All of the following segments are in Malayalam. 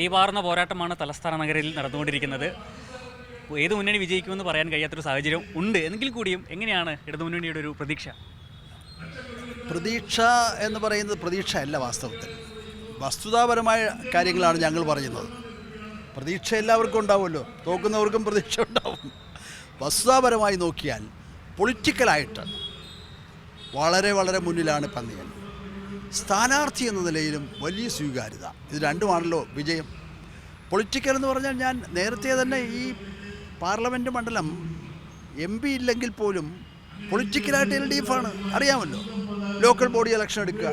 തീപാറുന്ന പോരാട്ടമാണ് തലസ്ഥാന നഗരിൽ നടന്നുകൊണ്ടിരിക്കുന്നത്. ഏത് മുന്നണി വിജയിക്കുമെന്ന് പറയാൻ കഴിയാത്തൊരു സാഹചര്യം ഉണ്ട്. എങ്കിൽ കൂടിയും എങ്ങനെയാണ് ഇടതുമുന്നണിയുടെ ഒരു പ്രതീക്ഷ? പ്രതീക്ഷ എന്ന് പറയുന്നത് പ്രതീക്ഷ അല്ല വാസ്തവത്തിൽ. വസ്തുതാപരമായ കാര്യങ്ങളാണ് ഞങ്ങൾ പറയുന്നത്. പ്രതീക്ഷ എല്ലാവർക്കും ഉണ്ടാവുമല്ലോ. തോക്കുന്നവർക്കും പ്രതീക്ഷ ഉണ്ടാവും. വസ്തുതാപരമായി നോക്കിയാൽ പൊളിറ്റിക്കലായിട്ട് വളരെ വളരെ മുന്നിലാണ് പന്നിയൻ സ്ഥാനാർത്ഥി എന്ന നിലയിലും വലിയ സ്വീകാര്യത. ഇത് രണ്ടുമാണല്ലോ വിജയം. പൊളിറ്റിക്കൽ എന്ന് പറഞ്ഞാൽ ഞാൻ നേരത്തെ തന്നെ ഈ പാർലമെന്റ് മണ്ഡലം എം പി ഇല്ലെങ്കിൽ പോലും പൊളിറ്റിക്കലായിട്ട് എൽ ഡി എഫ് ആണ്. അറിയാമല്ലോ? ലോക്കൽ ബോഡി ഇലക്ഷൻ എടുക്കുക.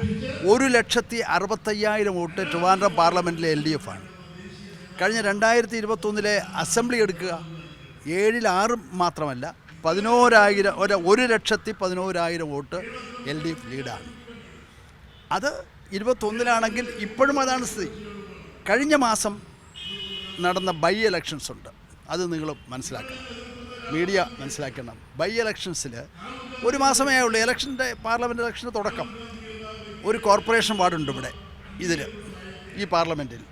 ഒരു ലക്ഷത്തി അറുപത്തയ്യായിരം വോട്ട് ട്രിവാൻഡ്രം പാർലമെന്റിലെ എൽ ഡി എഫ് ആണ്. കഴിഞ്ഞ രണ്ടായിരത്തി ഇരുപത്തൊന്നിലെ അസംബ്ലി എടുക്കുക. ഏഴിൽ ആറ് മാത്രമല്ല പതിനോരായിരം ഒരു ഒരു ലക്ഷത്തി പതിനോരായിരം വോട്ട് എൽ ഡി എഫ് ലീഡാണ് അത് ഇരുപത്തൊന്നിലാണെങ്കിൽ ഇപ്പോഴും അതാണ് സ്ഥിതി. കഴിഞ്ഞ മാസം നടന്ന ബൈ എലക്ഷൻസ് ഉണ്ട്. അത് നിങ്ങൾ മനസ്സിലാക്കണം. മീഡിയ മനസ്സിലാക്കണം. ബൈ എലക്ഷൻസിൽ ഒരു മാസമേ ഉള്ളൂ. ഇലക്ഷന്റെ പാർലമെന്റ് ഇലക്ഷന്റെ തുടക്കം. ഒരു കോർപ്പറേഷൻ വാർഡുണ്ട് ഇവിടെ ഇതിൽ ഈ പാർലമെന്റിൽ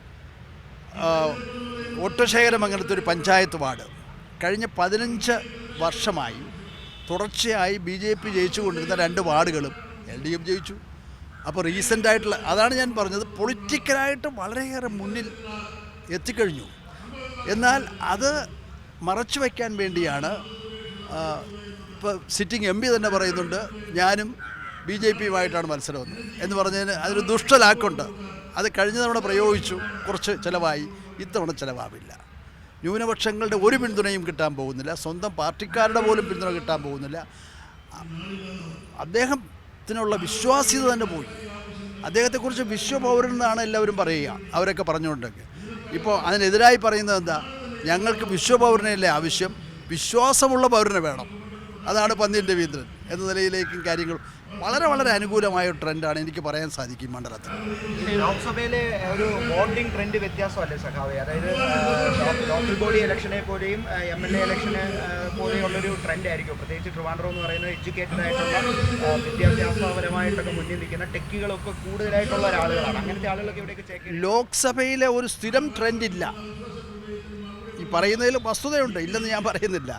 ഒട്ടശേഖരം അങ്ങനത്തെ ഒരു പഞ്ചായത്ത് വാർഡ്. കഴിഞ്ഞ പതിനഞ്ച് വർഷമായി തുടർച്ചയായി ബി ജെ പി ജയിച്ചുകൊണ്ടിരുന്ന രണ്ട് വാർഡുകളും എൽ ഡി എഫ് ജയിച്ചു. അപ്പോൾ റീസെന്റ് ആയിട്ടുള്ള അതാണ് ഞാൻ പറഞ്ഞത്. പൊളിറ്റിക്കലായിട്ട് വളരെയേറെ മുന്നിൽ എത്തിക്കഴിഞ്ഞു. എന്നാൽ അത് മറച്ചു വയ്ക്കാൻ വേണ്ടിയാണ് ഇപ്പോൾ സിറ്റിംഗ് എം പി തന്നെ പറയുന്നുണ്ട്. ഞാനും ബി ജെ പിയുമായിട്ടാണ് മത്സരമെന്ന് എന്ന് പറഞ്ഞതിന് അതൊരു ദുഷ്ടലാക്കുണ്ട് അത് കഴിഞ്ഞ തവണ പ്രയോഗിച്ചു. കുറച്ച് ചിലവായി. ഇത്തവണ ചിലവാവില്ല. ന്യൂനപക്ഷങ്ങളുടെ ഒരു പിന്തുണയും കിട്ടാൻ പോകുന്നില്ല. സ്വന്തം പാർട്ടിക്കാരുടെ പോലും പിന്തുണ കിട്ടാൻ പോകുന്നില്ല. അദ്ദേഹത്തിനുള്ള വിശ്വാസ്യത തന്നെ പോയി. അദ്ദേഹത്തെക്കുറിച്ച് വിശ്വപൗരൻ എന്നാണ് എല്ലാവരും പറയുക. അവരൊക്കെ പറഞ്ഞുകൊണ്ടൊക്കെ. ഇപ്പോൾ അതിനെതിരായി പറയുന്നത് എന്താ? ഞങ്ങൾക്ക് വിശ്വപൗരനല്ലേ ആവശ്യം? വിശ്വാസമുള്ള പൗരനെ വേണം. അതാണ് പന്നി രവീന്ദ്രൻ എന്ന നിലയിലേക്കും കാര്യങ്ങൾ വളരെ വളരെ അനുകൂലമായ ഒരു ട്രെൻഡാണ് എനിക്ക് പറയാൻ സാധിക്കും മണ്ഡലത്തിൽ. ലോക്സഭയിലെ ഒരു വോട്ടിംഗ് ട്രെൻഡ് വ്യത്യാസമല്ലേ സഖാവേ? അതായത് ലോക്കൽ ബോഡി ഇലക്ഷനെ പോലെയും എം എൽ എ ഇലക്ഷനെ പോലെയുള്ളൊരു ട്രെൻഡ് ആയിരിക്കും. പ്രത്യേകിച്ച് ട്രിവാൻഡ്രം എന്ന് പറയുന്നത് എഡ്യൂക്കേറ്റഡ് ആയിട്ടുള്ള വിദ്യാഭ്യാസപരമായിട്ടൊക്കെ മുന്നിൽ നിൽക്കുന്ന ടെക്കുകളൊക്കെ കൂടുതലായിട്ടുള്ള ഒരാളുകളാണ്. അങ്ങനത്തെ ആളുകളൊക്കെ ഇവിടേക്ക് ലോക്സഭയിലെ ഒരു സ്ഥിരം ട്രെൻഡ് ഇല്ല. ഈ പറയുന്നതിൽ വസ്തുതയുണ്ട്. ഇല്ലെന്ന് ഞാൻ പറയുന്നില്ല.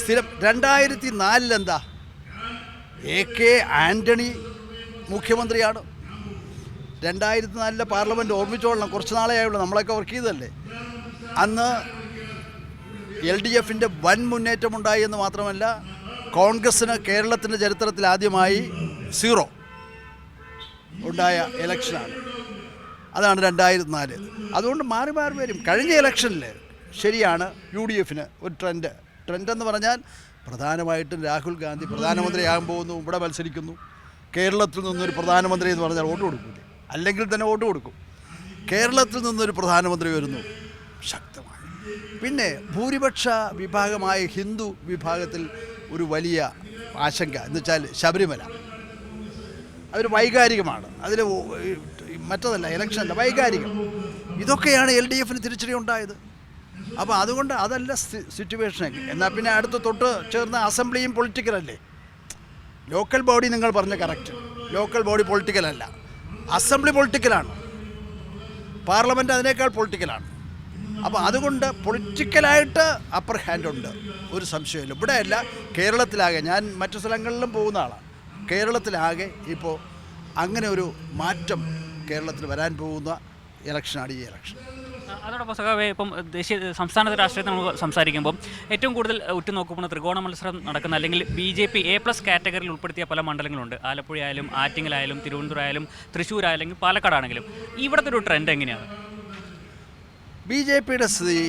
സ്ഥിരം രണ്ടായിരത്തി നാലിലെന്താ എ കെ ആന്റണി മുഖ്യമന്ത്രിയാണ്. രണ്ടായിരത്തി നാലിലെ പാർലമെന്റ് ഓർമ്മിച്ചോളണം. കുറച്ച് നാളെ ആയുള്ളൂ. നമ്മളൊക്കെ വർക്ക് ചെയ്തല്ലേ അന്ന് എൽ ഡി എഫിന്റെ വൻ മുന്നേറ്റമുണ്ടായി എന്ന് മാത്രമല്ല കോൺഗ്രസ്സിന് കേരളത്തിന്റെ ചരിത്രത്തിൽ ആദ്യമായി സീറോ ഉണ്ടായ ഇലക്ഷനാണ് അതാണ് രണ്ടായിരത്തി നാല് അതുകൊണ്ട് മാറി മാറി വരും. കഴിഞ്ഞ ഇലക്ഷനിൽ ശരിയാണ് യു ഡി എഫിന് ഒരു ട്രെൻഡ്. ട്രെൻഡ് എന്ന് പറഞ്ഞാൽ പ്രധാനമായിട്ടും രാഹുൽ ഗാന്ധി പ്രധാനമന്ത്രിയാകാൻ പോകുന്നു ഇവിടെ മത്സരിക്കുന്നു. കേരളത്തിൽ നിന്നൊരു പ്രധാനമന്ത്രി എന്ന് പറഞ്ഞാൽ വോട്ട് കൊടുക്കില്ലേ അല്ലെങ്കിൽ തന്നെ വോട്ട് കൊടുക്കും. കേരളത്തിൽ നിന്നൊരു പ്രധാനമന്ത്രി വരുന്നു. ശക്തമായി പിന്നെ ഭൂരിപക്ഷ വിഭാഗമായ ഹിന്ദു വിഭാഗത്തിൽ ഒരു വലിയ ആശങ്ക എന്ന് വെച്ചാൽ ശബരിമല. അതൊരു വൈകാരികമാണ്. അതിൽ മറ്റതല്ല ഇലക്ഷനല്ല വൈകാരികം. ഇതൊക്കെയാണ് എൽ ഡി എഫിന് തിരിച്ചടി ഉണ്ടായത്. അപ്പോൾ അതുകൊണ്ട് അതല്ല സിറ്റുവേഷൻ എന്നാൽ പിന്നെ അടുത്ത് തൊട്ട് ചേർന്ന അസംബ്ലിയും പൊളിറ്റിക്കൽ അല്ലേ? ലോക്കൽ ബോഡി നിങ്ങൾ പറഞ്ഞ കറക്റ്റ് ലോക്കൽ ബോഡി പൊളിറ്റിക്കൽ അല്ല. അസംബ്ലി പൊളിറ്റിക്കലാണ് പാർലമെന്റ് അതിനേക്കാൾ പൊളിറ്റിക്കലാണ് അപ്പോൾ അതുകൊണ്ട് പൊളിറ്റിക്കലായിട്ട് അപ്പർ ഹാൻഡ് ഉണ്ട്. ഒരു സംശയമില്ല ഇവിടെയല്ല കേരളത്തിലാകെ ഞാൻ മറ്റു സ്ഥലങ്ങളിലും പോകുന്ന ആളാണ് കേരളത്തിലാകെ ഇപ്പോൾ അങ്ങനെ ഒരു മാറ്റം കേരളത്തിൽ വരാൻ പോകുന്ന ഇലക്ഷനാണ് ഈ ഇലക്ഷൻ അതോടൊപ്പം സഖാവേ ഇപ്പം ദേശീയ സംസ്ഥാനത്തെ രാഷ്ട്രീയത്തെ നമ്മൾ സംസാരിക്കുമ്പോൾ ഏറ്റവും കൂടുതൽ ഉറ്റുനോക്കുമ്പോൾ ത്രികോണ മത്സരം നടക്കുന്ന അല്ലെങ്കിൽ B J P A plus കാറ്റഗറിയിൽ ഉൾപ്പെടുത്തിയ പല മണ്ഡലങ്ങളുണ്ട്. ആലപ്പുഴ ആയാലും ആറ്റിങ്ങലായാലും തിരുവനന്തപുരം ആയാലും തൃശ്ശൂർ ആയാലും പാലക്കാടാണെങ്കിലും. ഇവിടുത്തെ ഒരു ട്രെൻഡ് എങ്ങനെയാണ്? ബി ജെ പിയുടെ സ്ഥിതി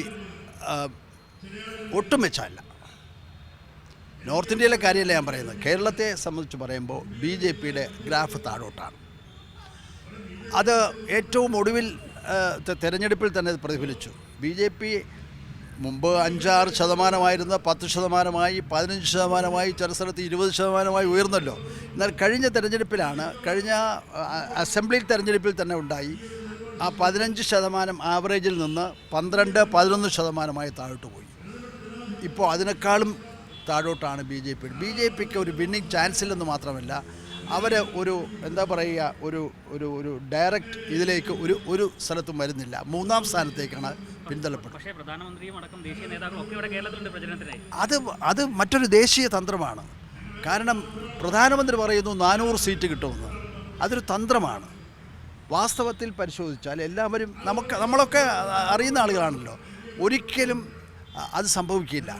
ഒട്ടും മെച്ചമല്ല നോർത്ത് ഇന്ത്യയിലെ കാര്യമല്ല ഞാൻ പറയുന്നത്. കേരളത്തെ സംബന്ധിച്ച് പറയുമ്പോൾ ബി ജെ പിയുടെ ഗ്രാഫ് താഴോട്ടാണ്. അത് ഏറ്റവും ഒടുവിൽ തെരഞ്ഞെടുപ്പിൽ തന്നെ പ്രതിഫലിച്ചു. ബി ജെ പി മുമ്പ് അഞ്ചാറ് ശതമാനമായിരുന്ന പത്ത് ശതമാനമായി പതിനഞ്ച് ശതമാനമായി ചില സ്ഥലത്ത് ഇരുപത് ശതമാനമായി ഉയർന്നല്ലോ. എന്നാൽ കഴിഞ്ഞ തെരഞ്ഞെടുപ്പിലാണ് കഴിഞ്ഞ അസംബ്ലി തെരഞ്ഞെടുപ്പിൽ തന്നെ ഉണ്ടായി. ആ പതിനഞ്ച് ശതമാനം ആവറേജിൽ നിന്ന് പന്ത്രണ്ട് പതിനൊന്ന് ശതമാനമായി താഴോട്ട് പോയി. ഇപ്പോൾ അതിനേക്കാളും താഴോട്ടാണ് B J P. B J പിക്ക് ഒരു വിന്നിങ് ചാൻസ് ഇല്ലെന്ന് മാത്രമല്ല അവർ ഒരു എന്താ പറയുക ഒരു ഒരു ഒരു ഡയറക്റ്റ് ഇതിലേക്ക് ഒരു ഒരു സ്ഥലത്തും വരുന്നില്ല. മൂന്നാം സ്ഥാനത്തേക്കാണ് പിന്തള്ളപ്പെടുന്നത്. പ്രചരണത്തിനായി. അത് അത് മറ്റൊരു ദേശീയ തന്ത്രമാണ്. കാരണം പ്രധാനമന്ത്രി പറയുന്നു നാനൂറ് സീറ്റ് കിട്ടുമെന്ന്. അതൊരു തന്ത്രമാണ്. വാസ്തവത്തിൽ പരിശോധിച്ചാൽ എല്ലാവരും നമുക്ക് നമ്മളൊക്കെ അറിയുന്ന ആളുകളാണല്ലോ. ഒരിക്കലും അത് സംഭവിക്കില്ല.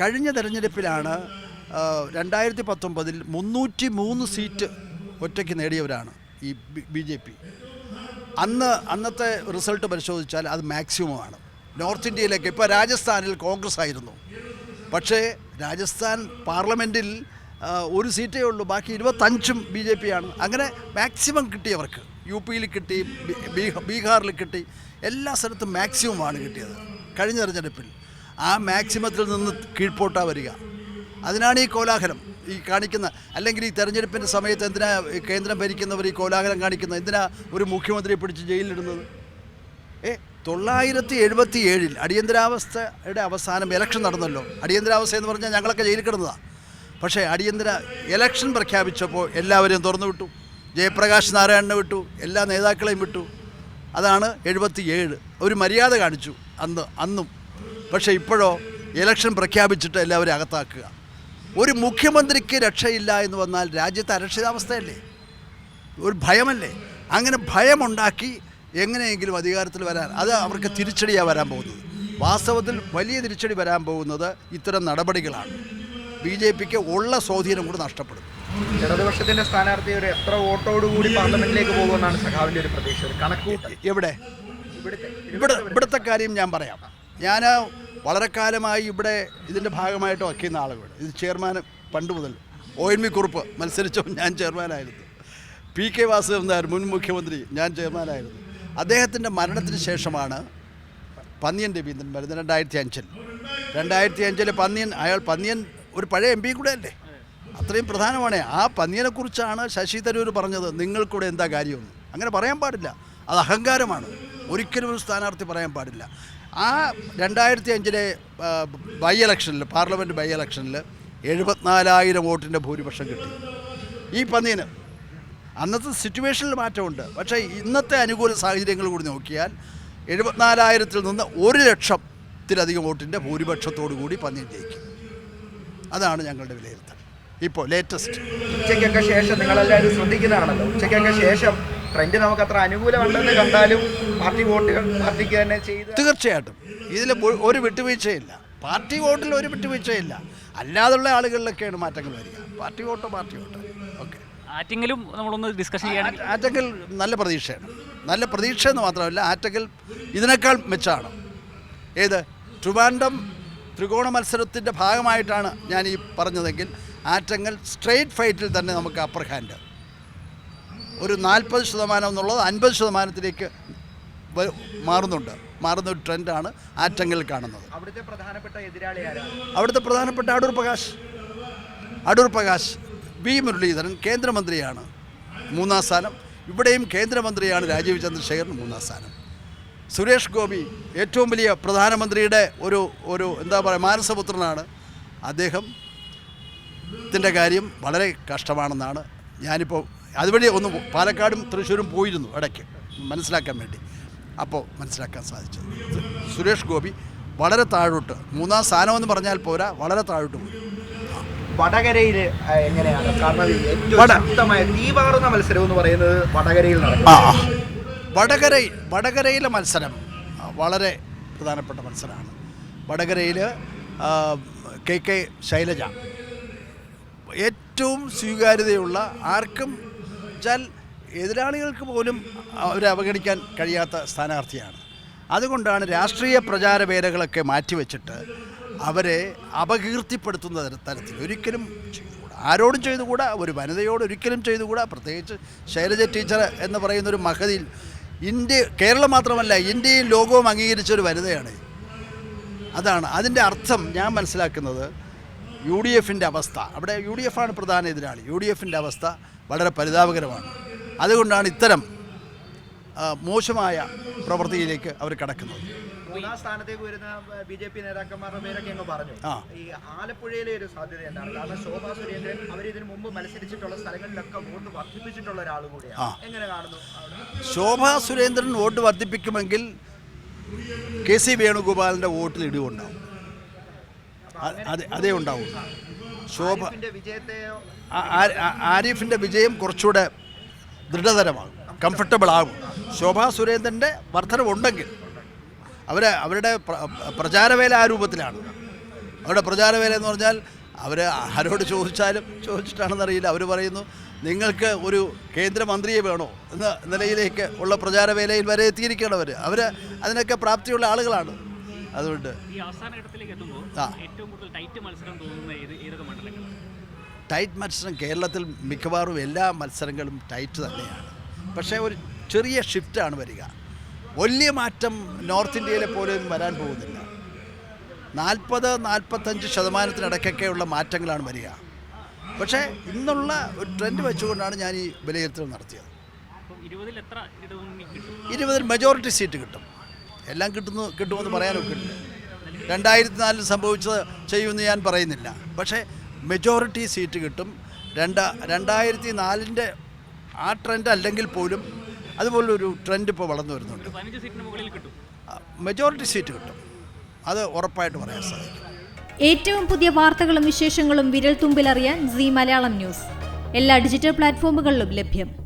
കഴിഞ്ഞ തെരഞ്ഞെടുപ്പിലാണ് രണ്ടായിരത്തി പത്തൊമ്പതിൽ മുന്നൂറ്റി മൂന്ന് സീറ്റ് ഒറ്റയ്ക്ക് നേടിയവരാണ് ഈ ബി ജെ പി. അന്ന് അന്നത്തെ റിസൾട്ട് പരിശോധിച്ചാൽ അത് മാക്സിമമാണ്. നോർത്ത് ഇന്ത്യയിലേക്ക് ഇപ്പോൾ രാജസ്ഥാനിൽ കോൺഗ്രസ് ആയിരുന്നു പക്ഷേ രാജസ്ഥാൻ പാർലമെന്റിൽ ഒരു സീറ്റേ ഉള്ളൂ ബാക്കി ഇരുപത്തഞ്ചും ബി ജെ പി ആണ് അങ്ങനെ മാക്സിമം കിട്ടിയവർക്ക് യു പിയിൽ കിട്ടി ബീഹാറിൽ കിട്ടി എല്ലാ സ്ഥലത്തും മാക്സിമമാണ് കിട്ടിയത്. കഴിഞ്ഞ തെരഞ്ഞെടുപ്പിൽ ആ മാക്സിമത്തിൽ നിന്ന് കീഴ്പോട്ടാ വരിക. അതിനാണ് ഈ കോലാഹലം ഈ കാണിക്കുന്ന. അല്ലെങ്കിൽ ഈ തെരഞ്ഞെടുപ്പിന്റെ സമയത്ത് എന്തിനാ കേന്ദ്രം ഭരിക്കുന്നവർ ഈ കോലാഹലം കാണിക്കുന്നത്? എന്തിനാ ഒരു മുഖ്യമന്ത്രിയെ പിടിച്ച് ജയിലിലിടുന്നത്? ഏ തൊള്ളായിരത്തി എഴുപത്തി ഏഴിൽ അടിയന്തരാവസ്ഥയുടെ അവസാനം ഇലക്ഷൻ നടന്നല്ലോ. അടിയന്തരാവസ്ഥ എന്ന് പറഞ്ഞാൽ ഞങ്ങളൊക്കെ ജയിലിൽ കിടന്നതാണ് പക്ഷേ അടിയന്തര ഇലക്ഷൻ പ്രഖ്യാപിച്ചപ്പോൾ എല്ലാവരെയും തുറന്നു വിട്ടു. ജയപ്രകാശ് നാരായണനെ വിട്ടു. എല്ലാ നേതാക്കളെയും വിട്ടു. അതാണ് എഴുപത്തി ഏഴ് ഒരു മര്യാദ കാണിച്ചു അന്ന് അന്നും. പക്ഷേ ഇപ്പോഴോ ഇലക്ഷൻ പ്രഖ്യാപിച്ചിട്ട് എല്ലാവരും അകത്താക്കുക. ഒരു മുഖ്യമന്ത്രിക്ക് രക്ഷയില്ല എന്ന് വന്നാൽ രാജ്യത്ത് അരക്ഷിതാവസ്ഥയല്ലേ? ഒരു ഭയമല്ലേ? അങ്ങനെ ഭയമുണ്ടാക്കി എങ്ങനെയെങ്കിലും അധികാരത്തിൽ വരാൻ അത് അവർക്ക് തിരിച്ചടിയാണ് വരാൻ പോകുന്നത്. വാസ്തവത്തിൽ വലിയ തിരിച്ചടി വരാൻ പോകുന്നത് ഇത്തരം നടപടികളാണ്. ബി ജെ പിക്ക് ഉള്ള സ്വാധീനം കൂടി നഷ്ടപ്പെടും. ഇടതുപക്ഷത്തിന്റെ സ്ഥാനാർത്ഥി ഒരു എത്ര വോട്ടോടുകൂടി പാർലമെന്റിലേക്ക് പോകുമെന്നാണ് സഖാവിന്റെ ഒരു പ്രതീക്ഷ ഒരു കണക്കൂട്ടൽ. എവിടെ? ഇവിടുത്തെ ഇവിടെ ഇവിടുത്തെ കാര്യം ഞാൻ പറയാം. ഞാൻ വളരെ കാലമായി ഇവിടെ ഇതിന്റെ ഭാഗമായിട്ട് വയ്ക്കുന്ന ആളുകൾ ഇത് ചെയർമാൻ പണ്ട് മുതൽ ഒ എൻ വി കുറുപ്പ് മത്സരിച്ചപ്പോൾ ഞാൻ ചെയർമാനായിരുന്നു പി കെ വാസുദേവൻ നായർ മുൻ മുഖ്യമന്ത്രി. ഞാൻ ചെയർമാനായിരുന്നു അദ്ദേഹത്തിന്റെ മരണത്തിന് ശേഷമാണ് പന്നിയൻ രവീന്ദ്രൻ വരുന്നത് രണ്ടായിരത്തി അഞ്ചിൽ രണ്ടായിരത്തി അഞ്ചിൽ പന്നിയൻ അയാൾ പന്നിയൻ ഒരു പഴയ എം പി കൂടെ അല്ലേ? അത്രയും പ്രധാനമാണ്. ആ പന്നിയനെക്കുറിച്ചാണ് ശശി തരൂർ പറഞ്ഞത്. നിങ്ങൾക്കൂടെ എന്താ കാര്യമെന്ന്. അങ്ങനെ പറയാൻ പാടില്ല. അത് അഹങ്കാരമാണ്. ഒരിക്കലും ഒരു സ്ഥാനാർത്ഥി പറയാൻ പാടില്ല. ആ രണ്ടായിരത്തി അഞ്ചിലെ ബൈ ഇലക്ഷനിൽ പാർലമെന്റ് ബൈ ഇലക്ഷനിൽ എഴുപത്തിനാലായിരം വോട്ടിന്റെ ഭൂരിപക്ഷം കിട്ടി. ഈ പന്നീന് അന്നത്തെ സിറ്റുവേഷനിൽ മാറ്റമുണ്ട്. പക്ഷേ ഇന്നത്തെ അനുകൂല സാഹചര്യങ്ങൾ കൂടി നോക്കിയാൽ എഴുപത്തിനാലായിരത്തിൽ നിന്ന് ഒരു ലക്ഷത്തിലധികം വോട്ടിന്റെ ഭൂരിപക്ഷത്തോടു കൂടി പന്നീൻ ജയിക്കും. അതാണ് ഞങ്ങളുടെ വിലയിരുത്തൽ. ഇപ്പോൾ ലേറ്റസ്റ്റ് ഉച്ചയ്ക്കൊക്കെ ശേഷം നിങ്ങളെല്ലാവരും ശ്രദ്ധിക്കുന്നതാണല്ലോ. ഉച്ചയ്ക്കൊക്കെ ശേഷം ട്രെൻഡ് നമുക്ക് അത്ര അനുകൂലമല്ലെന്ന് കണ്ടാലും പാർട്ടി വോട്ടുകൾ പാർട്ടിക്ക് തന്നെ ചെയ്ത് തീർച്ചയായിട്ടും. ഇതിൽ ഒരു വിട്ടുവീഴ്ചയില്ല. പാർട്ടി വോട്ടിൽ ഒരു വിട്ടുവീഴ്ചയില്ല. അല്ലാതുള്ള ആളുകളിലൊക്കെയാണ് മാറ്റങ്ങൾ വരിക. പാർട്ടി വോട്ടോ പാർട്ടി വോട്ടോ. ഓക്കെ. ആറ്റെങ്കിലും നമ്മളൊന്ന് ഡിസ്കഷൻ ചെയ്യുകയാണെങ്കിൽ ആറ്റക്കൽ നല്ല പ്രതീക്ഷയാണ്. നല്ല പ്രതീക്ഷ എന്ന് മാത്രമല്ല ആറ്റക്കൽ ഇതിനേക്കാൾ മെച്ചമാണ് ഏത്? ട്രിവാൻഡം ത്രികോണ മത്സരത്തിന്റെ ഭാഗമായിട്ടാണ് ഞാൻ ഈ പറഞ്ഞതെങ്കിൽ ആറ്റങ്ങൽ സ്ട്രെയിറ്റ് ഫൈറ്റിൽ തന്നെ നമുക്ക് അപ്പർ ഹാൻഡ് ഒരു നാൽപ്പത് ശതമാനം എന്നുള്ളത് അൻപത് ശതമാനത്തിലേക്ക് മാറുന്നുണ്ട്. മാറുന്ന ഒരു ട്രെൻഡാണ് ആറ്റങ്ങളിൽ കാണുന്നത്. അവിടുത്തെ പ്രധാനപ്പെട്ട എതിരാളി ആരാണ് അവിടുത്തെ പ്രധാനപ്പെട്ട അടൂർ പ്രകാശ്. അടൂർ പ്രകാശ് വി. മുരളീധരൻ കേന്ദ്രമന്ത്രിയാണ്. മൂന്നാം സ്ഥാനം. ഇവിടെയും കേന്ദ്രമന്ത്രിയാണ് രാജീവ് ചന്ദ്രശേഖരൻ മൂന്നാം സ്ഥാനം. സുരേഷ് ഗോപി ഏറ്റവും വലിയ പ്രധാനമന്ത്രിയുടെ ഒരു ഒരു എന്താ പറയുക മാനസപുത്രനാണ്. അദ്ദേഹം ത്തിന്റെ കാര്യം വളരെ കഷ്ടമാണെന്നാണ് ഞാനിപ്പോൾ അതുവഴി ഒന്ന് പാലക്കാടും തൃശ്ശൂരും പോയിരുന്നു ഇടയ്ക്ക്. മനസ്സിലാക്കാൻ വേണ്ടി. അപ്പോൾ മനസ്സിലാക്കാൻ സാധിച്ചു. സുരേഷ് ഗോപി വളരെ താഴോട്ട് മൂന്നാം സ്ഥാനമെന്ന് പറഞ്ഞാൽ പോരാ വളരെ താഴോട്ട് പോയി. വടകരയിൽ എങ്ങനെയാണ്? കാരണം ഏറ്റവും വട- ശക്തമായ തീപാറുന്ന മത്സരം എന്ന് പറയുന്നത് വടകരയിൽ നടക്കും ആ. വടകരയിലെ മത്സരം വളരെ പ്രധാനപ്പെട്ട മത്സരമാണ്. വടകരയിൽ കെ കെ ശൈലജ. ഏറ്റവും സ്വീകാര്യതയുള്ള ആർക്കും വെച്ചാൽ എതിരാളികൾക്ക് പോലും അവരെ അവഗണിക്കാൻ കഴിയാത്ത സ്ഥാനാർത്ഥിയാണ്. അതുകൊണ്ടാണ് രാഷ്ട്രീയ പ്രചാര വേലകളൊക്കെ മാറ്റിവെച്ചിട്ട് അവരെ അപകീർത്തിപ്പെടുത്തുന്ന തരത്തിൽ ഒരിക്കലും ആരോടും ചെയ്തുകൂടാ ഒരു വനിതയോട് ഒരിക്കലും ചെയ്തുകൂടാ. പ്രത്യേകിച്ച് ശൈലജ ടീച്ചർ എന്ന് പറയുന്ന ഒരു മഹതിയിൽ ഇന്ത്യ കേരളം മാത്രമല്ല ഇന്ത്യയും ലോകവും അംഗീകരിച്ച ഒരു വനിതയാണ്. അതാണ് അതിന്റെ അർത്ഥം ഞാൻ മനസ്സിലാക്കുന്നത്. യു ഡി എഫിന്റെ അവസ്ഥ. അവിടെ യു ഡി എഫാണ് പ്രധാന എതിരാളി. യു ഡി എഫിന്റെ അവസ്ഥ വളരെ പരിതാപകരമാണ്. അതുകൊണ്ടാണ് ഇത്തരം മോശമായ പ്രവൃത്തിയിലേക്ക് അവർ കടക്കുന്നത്. മൂന്നാം സ്ഥാനത്തേക്ക് വരുന്ന ബി ജെ പി നേതാക്കന്മാരുടെ പേരൊക്കെ അങ്ങ് പറഞ്ഞു. ഈ ആലപ്പുഴയിലെ ഒരു സാധ്യത എന്താണ്? കാരണം ശോഭാ സുരേന്ദ്രൻ അവർ ഇതിനു മുമ്പ് മത്സരിച്ചിട്ടുള്ള സ്ഥലങ്ങളിലൊക്കെ വോട്ട് വർദ്ധിപ്പിച്ചിട്ടുള്ള ഒരാൾ കൂടിയാണ്. എങ്ങനെ കാണുന്നു ശോഭാ സുരേന്ദ്രൻ വോട്ട് വർദ്ധിപ്പിക്കുമെങ്കിൽ കെ സി വേണുഗോപാലിന്റെ വോട്ടിൽ ഇടിവുണ്ടാവും. അതെ അതേ ഉണ്ടാവും. ശോഭ ആരിഫിന്റെ വിജയം കുറച്ചുകൂടെ ദൃഢതരമാകും കംഫർട്ടബിൾ ആകും. ശോഭാ സുരേന്ദ്രന്റെ വർധനമുണ്ടെങ്കിൽ അവർ അവരുടെ പ്രചാരവേല ആ രൂപത്തിലാണ്. അവരുടെ പ്രചാരവേല എന്ന് പറഞ്ഞാൽ അവർ ആരോട് ചോദിച്ചാലും ചോദിച്ചിട്ടാണെന്നറിയില്ല. അവർ പറയുന്നു നിങ്ങൾക്ക് ഒരു കേന്ദ്രമന്ത്രിയെ വേണോ? എന്ന നിലയിലേക്ക് ഉള്ള പ്രചാരവേലയിൽ വരെ എത്തിയിരിക്കുകയാണ് അവർ അവർ അതിനൊക്കെ പ്രാപ്തിയുള്ള ആളുകളാണ്. അതുകൊണ്ട് ടൈറ്റ് മത്സരം കേരളത്തിൽ മിക്കവാറും എല്ലാ മത്സരങ്ങളും ടൈറ്റ് തന്നെയാണ്. പക്ഷേ ഒരു ചെറിയ ഷിഫ്റ്റാണ് വരിക. വലിയ മാറ്റം നോർത്ത് ഇന്ത്യയിലെ പോലെയൊന്നും വരാൻ പോകുന്നില്ല. നാൽപ്പത് നാൽപ്പത്തഞ്ച് ശതമാനത്തിനിടയ്ക്കൊക്കെയുള്ള മാറ്റങ്ങളാണ് വരിക. പക്ഷേ ഇന്നുള്ള ഒരു ട്രെൻഡ് വെച്ചുകൊണ്ടാണ് ഞാൻ ഈ വിലയിരുത്തൽ നടത്തിയത്. ഇരുപതിൽ മെജോറിറ്റി സീറ്റ് കിട്ടും. എല്ലാം കിട്ടുന്നു കിട്ടുമെന്ന് പറയാനൊക്കെ ഇല്ല രണ്ടായിരത്തി നാലിൽ സംഭവിച്ചത് ചെയ്യുമെന്ന് ഞാൻ പറയുന്നില്ല. പക്ഷേ മെജോറിറ്റി സീറ്റ് കിട്ടും. രണ്ട രണ്ടായിരത്തി നാലിന്റെ ആ ട്രെൻഡ് അല്ലെങ്കിൽ പോലും അതുപോലൊരു ട്രെൻഡ് ഇപ്പോൾ വളർന്നു വരുന്നുണ്ട്. മെജോറിറ്റി സീറ്റ് കിട്ടും. അത് ഉറപ്പായിട്ട് പറയാൻ സാധിക്കും. ഏറ്റവും പുതിയ വാർത്തകളും വിശേഷങ്ങളും വിരൽ തുമ്പിലറിയാൻ സി മലയാളം ന്യൂസ്. എല്ലാ ഡിജിറ്റൽ പ്ലാറ്റ്ഫോമുകളിലും ലഭ്യം.